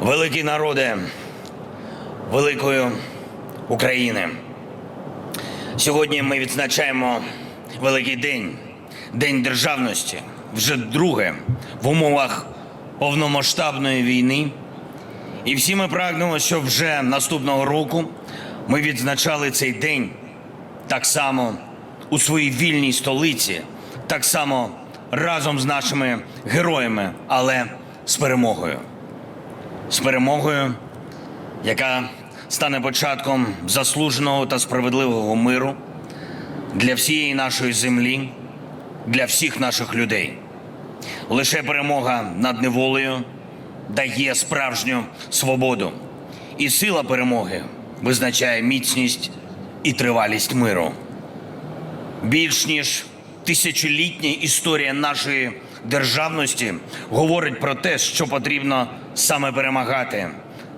Великий народе великої України. Сьогодні ми відзначаємо великий день, День державності, вже друге в умовах повномасштабної війни. І всі ми прагнемо, щоб вже наступного року ми відзначали цей день так само у своїй вільній столиці, так само разом з нашими героями, але з перемогою. З перемогою, яка стане початком заслуженого та справедливого миру для всієї нашої землі, для всіх наших людей. Лише перемога над неволею дає справжню свободу. І сила перемоги визначає міцність і тривалість миру. Більш ніж тисячолітня історія нашої державності говорить про те, що потрібно саме перемагати,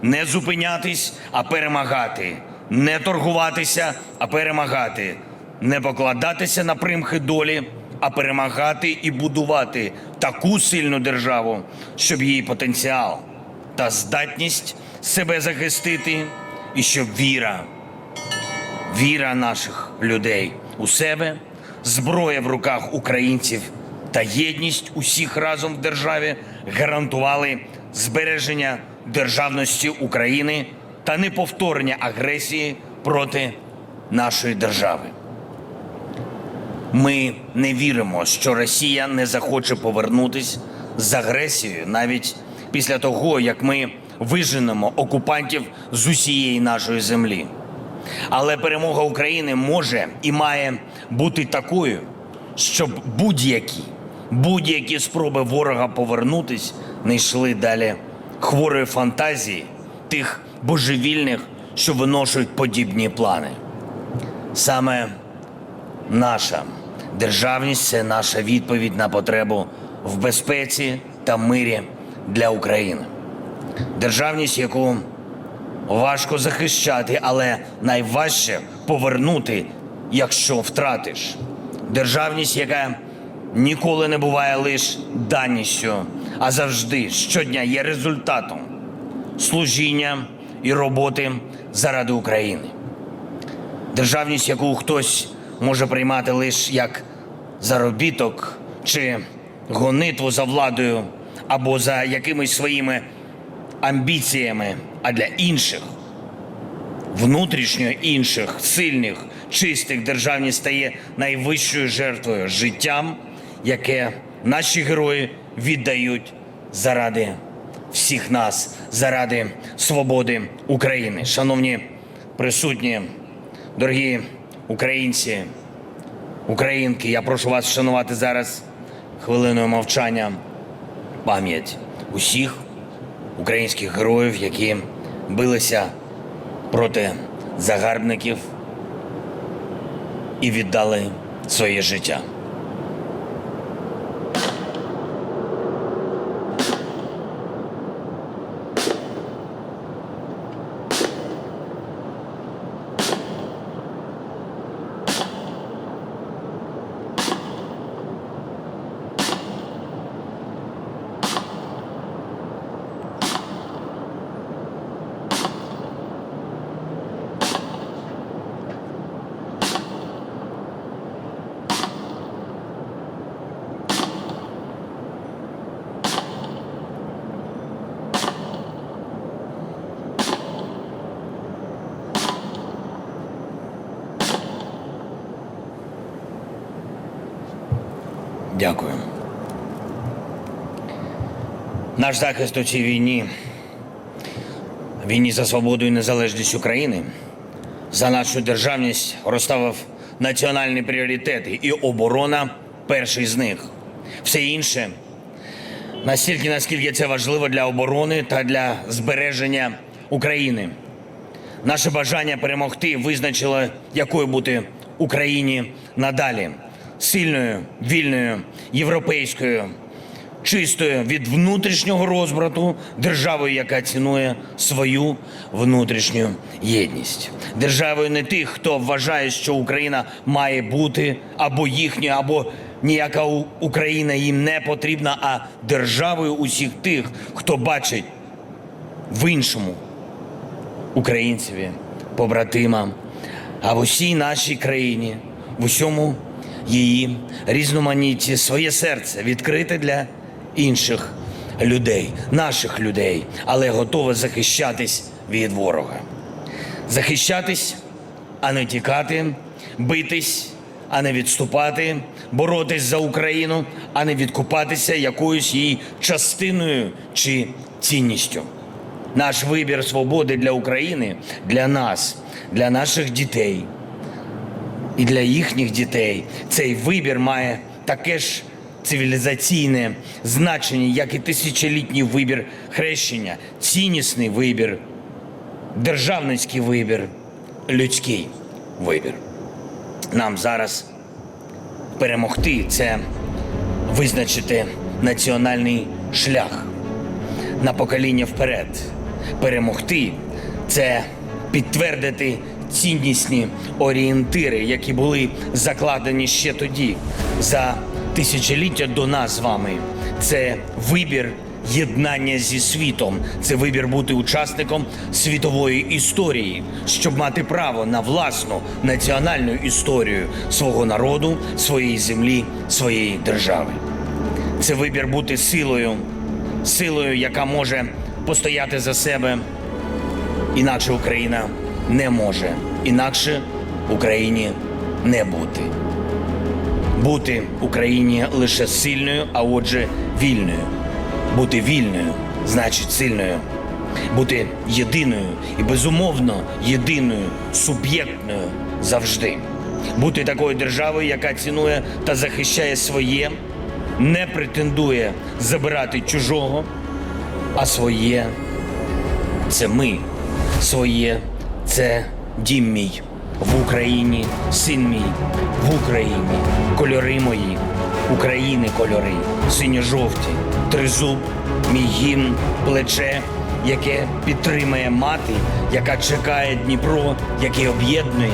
не зупинятись, а перемагати, не торгуватися, а перемагати, не покладатися на примхи долі, а перемагати і будувати таку сильну державу, щоб її потенціал та здатність себе захистити, і щоб віра віра наших людей у себе, зброя в руках українців та єдність усіх разом в державі гарантували збереження державності України та неповторення агресії проти нашої держави. Ми не віримо, що Росія не захоче повернутись з агресією навіть після того, як ми виженемо окупантів з усієї нашої землі. Але перемога України може і має бути такою, щоб будь-які будь-які спроби ворога повернутись не йшли далі хворої фантазії тих божевільних, що виношують подібні плани. Саме наша державність це наша відповідь на потребу в безпеці та мирі для України. Державність, яку важко захищати, але найважче повернути, якщо втратиш. Державність, яка ніколи не буває лише даністю, а завжди щодня є результатом служіння і роботи заради України. Державність, яку хтось може приймати лише як заробіток чи гонитву за владою або за якимись своїми амбіціями, а для інших, внутрішньо інших, сильних, чистих державність стає найвищою жертвою життям, яке наші герої віддають заради всіх нас, заради свободи України. Шановні присутні, дорогі українці, українки, я прошу вас вшанувати зараз хвилиною мовчання пам'ять усіх українських героїв, які билися проти загарбників і віддали своє життя. Дякую. Наш захист у цій війні, війні за свободу і незалежність України, за нашу державність розставив національні пріоритети, і оборона перший з них. Все інше настільки, наскільки це важливо для оборони та для збереження України. Наше бажання перемогти визначило, якою бути Україні надалі сильною, вільною, європейською, чистою від внутрішнього розбрату, державою, яка цінує свою внутрішню єдність, державою не тих, хто вважає, що Україна має бути або їхньою, або ніяка Україна їм не потрібна, а державою усіх тих, хто бачить в іншому українцеві, побратимам, а в усій нашій країні, в усьому її різноманітті своє серце відкрите для інших людей, наших людей, але готове захищатись від ворога. Захищатись, а не тікати, битись, а не відступати, боротись за Україну, а не відкупатися якоюсь її частиною чи цінністю. Наш вибір свободи для України, для нас, для наших дітей і для їхніх дітей. Цей вибір має таке ж цивілізаційне значення, як і тисячолітній вибір хрещення, ціннісний вибір, державницький вибір, людський вибір. Нам зараз перемогти це визначити національний шлях на покоління вперед. Перемогти це підтвердити ціннісні орієнтири, які були закладені ще тоді, за тисячоліття до нас з вами. Це вибір єднання зі світом, це вибір бути учасником світової історії, щоб мати право на власну національну історію свого народу, своєї землі, своєї держави. Це вибір бути силою, силою, яка може постояти за себе. Інакше Україна не може, інакше Україні не бути. Бути Україні лише сильною, а отже, вільною. Бути вільною значить сильною. Бути єдиною і безумовно єдиною, суб'єктною завжди. Бути такою державою, яка цінує та захищає своє, не претендує забирати чужого, а своє це ми. Своє це дім мій. В Україні, син мій. В Україні, кольори мої, України кольори, синьо-жовті, тризуб, мій гімн, плече, яке підтримує мати, яка чекає Дніпро, який об'єднує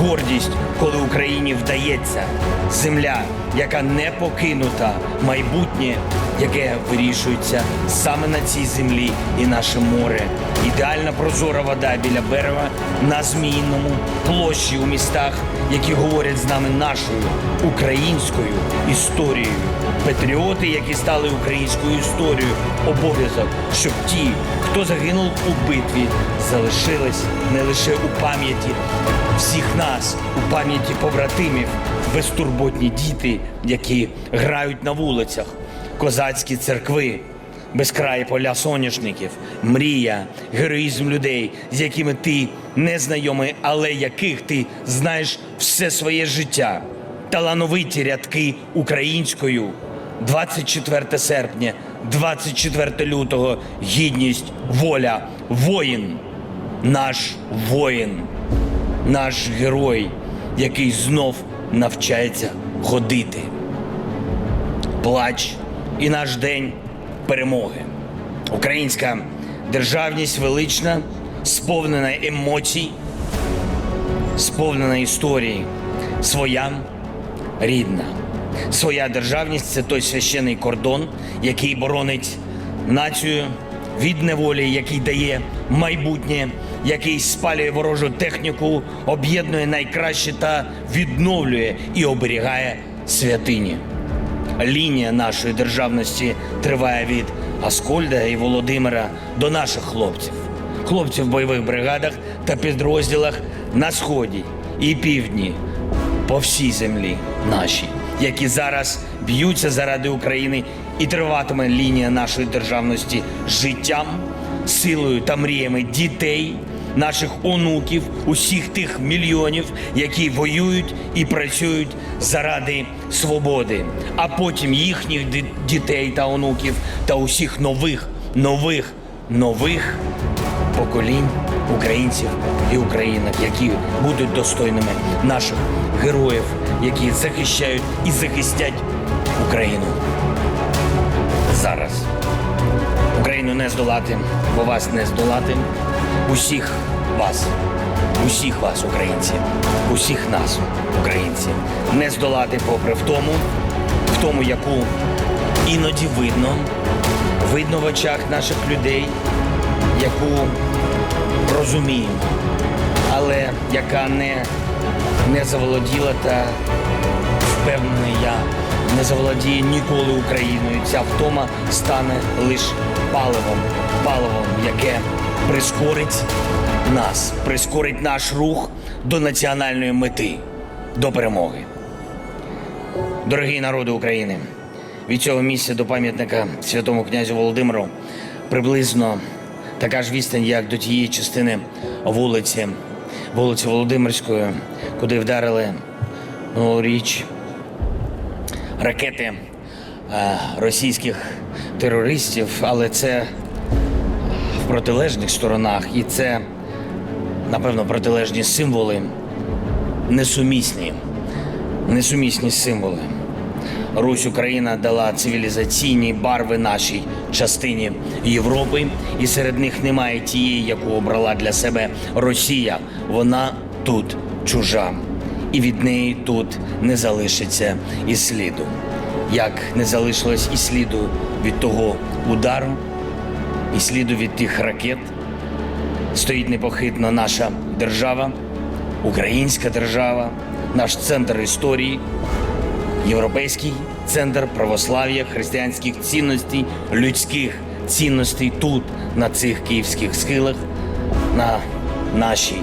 гордість, коли Україні вдається, земля, яка не покинута, майбутнє, яке вирішується саме на цій землі і наше море. Ідеальна прозора вода біля берега на Зміїному, площі у містах, які говорять з нами нашою українською історією. Патріоти, які стали українською історією, обов'язок, щоб ті, хто загинув у битві, залишились не лише у пам'яті всіх нас, у пам'яті побратимів, безтурботні діти, які грають на вулицях, козацькі церкви, безкраї поля соняшників, мрія, героїзм людей, з якими ти не знайомий, але яких ти знаєш все своє життя, талановиті рядки українською. 24 серпня, 24 лютого, гідність, воля, воїн, наш воїн, наш герой, який знов навчається ходити. Плач і наш день перемоги. Українська державність велична, сповнена емоцій, сповнена історії, своя рідна. Своя державність це той священий кордон, який боронить націю від неволі, який дає майбутнє, який спалює ворожу техніку, об'єднує найкраще та відновлює і оберігає святині. Лінія нашої державності триває від Аскольда і Володимира до наших хлопців, хлопців в бойових бригадах та підрозділах на сході і півдні по всій землі нашій, які зараз б'ються заради України, і триватиме лінія нашої державності життям, силою та мріями дітей, наших онуків, усіх тих мільйонів, які воюють і працюють заради свободи, а потім їхніх дітей та онуків та усіх нових, нових, нових поколінь українців і українок, які будуть достойними наших героїв, які захищають і захистять Україну не здолати, бо вас не здолати. Усіх вас, усіх вас, українці, усіх нас, українці, не здолати попри втому, втому, яку іноді видно, видно в очах наших людей, яку розуміємо, але яка не, не заволоділа та впевнений я, не заволодіє ніколи Україною. Ця втома стане лише паливом, паливом, яке прискорить нас, прискорить наш рух до національної мети, до перемоги. Дорогі народи України, від цього місця до пам'ятника святому князю Володимиру приблизно така ж відстань, як до тієї частини вулиці, вулиці Володимирської, куди вдарили минулоріч ракети е, російських терористів, але це в протилежних сторонах, і це, напевно, протилежні символи несумісні, несумісні символи. Русь Україна дала цивілізаційні барви нашій частині Європи, і серед них немає тієї, яку обрала для себе Росія. Вона тут чужа, і від неї тут не залишиться і сліду. Як не залишилось і сліду від того удару, і сліду від тих ракет, стоїть непохитно наша держава, українська держава, наш центр історії, європейський центр православ'я, християнських цінностей, людських цінностей тут, на цих київських схилах, на нашій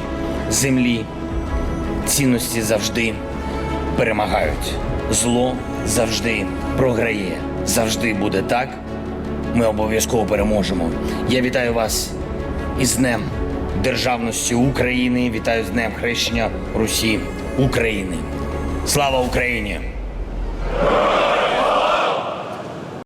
землі. Цінності завжди перемагають. Зло завжди програє. Завжди буде так. Ми обов'язково переможемо. Я вітаю вас із Днем Державності України. Вітаю з Днем Хрещення Русі України. Слава Україні!